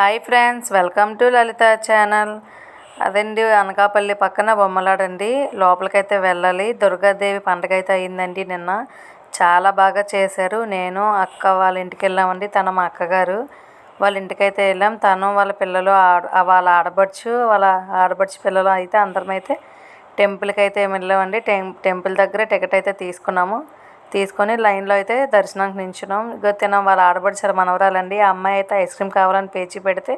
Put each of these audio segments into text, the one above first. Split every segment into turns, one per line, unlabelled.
Hi friends welcome to Lalitha channel. అదండి అనకాపల్లి పక్కన బొమ్మలాడండి. లోపలికైతే వెళ్ళాలి. దుర్గాదేవి పండగ అయితే అయిందండి నిన్న. చాలా బాగా చేశారు. నేను అక్క వాళ్ళ ఇంటికి వెళ్ళామండి తన మా అక్కగారు. వాళ్ళ ఇంటికైతే వెళ్ళాం. తను వాళ్ళ పిల్లలు ఆడ వాళ్ళ ఆడబడుచు వాళ్ళ ఆడబడుచు పిల్లలు అయితే అందరం అయితే టెంపుల్కి అయితే వెళ్ళామండి. టెం టెంపుల్ దగ్గర టికెట్ అయితే తీసుకున్నాము. తీసుకొని లైన్లో అయితే దర్శనానికి నించున్నాం. ఇగో తిన్నాం వాళ్ళ ఆడబడిచారు మనవరాలండి. ఆ అమ్మాయి అయితే ఐస్ క్రీమ్ కావాలని పేచి పెడితే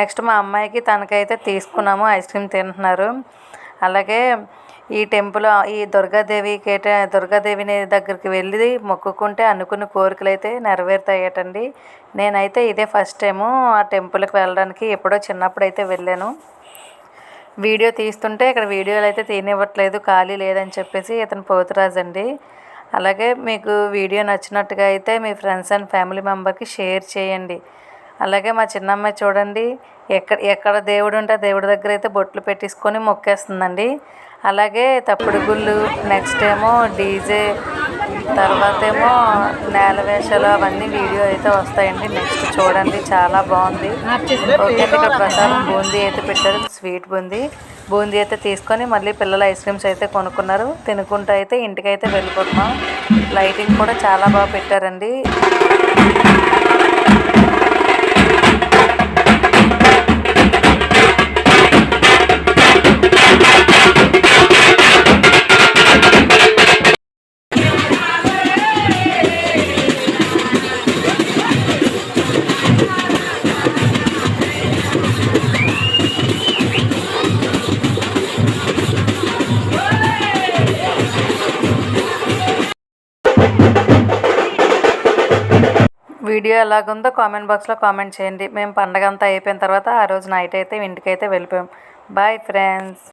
నెక్స్ట్ మా అమ్మాయికి తనకైతే తీసుకున్నాము ఐస్ క్రీమ్ తింటున్నారు. అలాగే ఈ టెంపుల్ ఈ దుర్గాదేవికి అయితే దుర్గాదేవిని దగ్గరికి వెళ్ళి మొక్కుకుంటే అనుకున్న కోరికలు అయితే నెరవేరుతాయటండి. నేనైతే ఇదే ఫస్ట్ టైము ఆ టెంపుల్కి వెళ్ళడానికి ఎప్పుడో చిన్నప్పుడు అయితే వెళ్ళాను. వీడియో తీస్తుంటే ఇక్కడ వీడియోలు అయితే తీనివ్వట్లేదు ఖాళీ లేదని చెప్పేసి ఇతను పోతురాజు అండి అలాగే మీకు వీడియో నచ్చినట్టుగా అయితే మీ ఫ్రెండ్స్ అండ్ ఫ్యామిలీ మెంబర్కి షేర్ చేయండి. అలాగే మా చిన్నమ్మాయి చూడండి ఎక్కడ ఎక్కడ దేవుడు ఉంటే దేవుడి దగ్గర అయితే బొట్లు పెట్టేసుకొని మొక్కేస్తుందండి. అలాగే తప్పుడు గుళ్ళు నెక్స్ట్ ఏమో డీజే తర్వాత ఏమో నేల వేషాలు అవన్నీ వీడియో అయితే వస్తాయండి. నెక్స్ట్ చూడండి చాలా బాగుంది. ఓకే ఇక్కడ ప్రసాదం బూందీ అయితే పెట్టారు స్వీట్ బూందీ. బూందీ అయితే తీసుకొని మళ్ళీ పిల్లలు ఐస్ క్రీమ్స్ అయితే కొనుక్కున్నారు. తినుకుంటూ అయితే ఇంటికైతే వెళ్ళిపోతున్నాం. లైటింగ్ కూడా చాలా బాగా పెట్టారండి. వీడియో ఎలాగుందో కామెంట్ బాక్స్లో కామెంట్ చేయండి. మేము పండగ అంతా అయిపోయిన తర్వాత ఆ రోజు నైట్ అయితే ఇంటికైతే వెళ్ళిపోయాం. Bye friends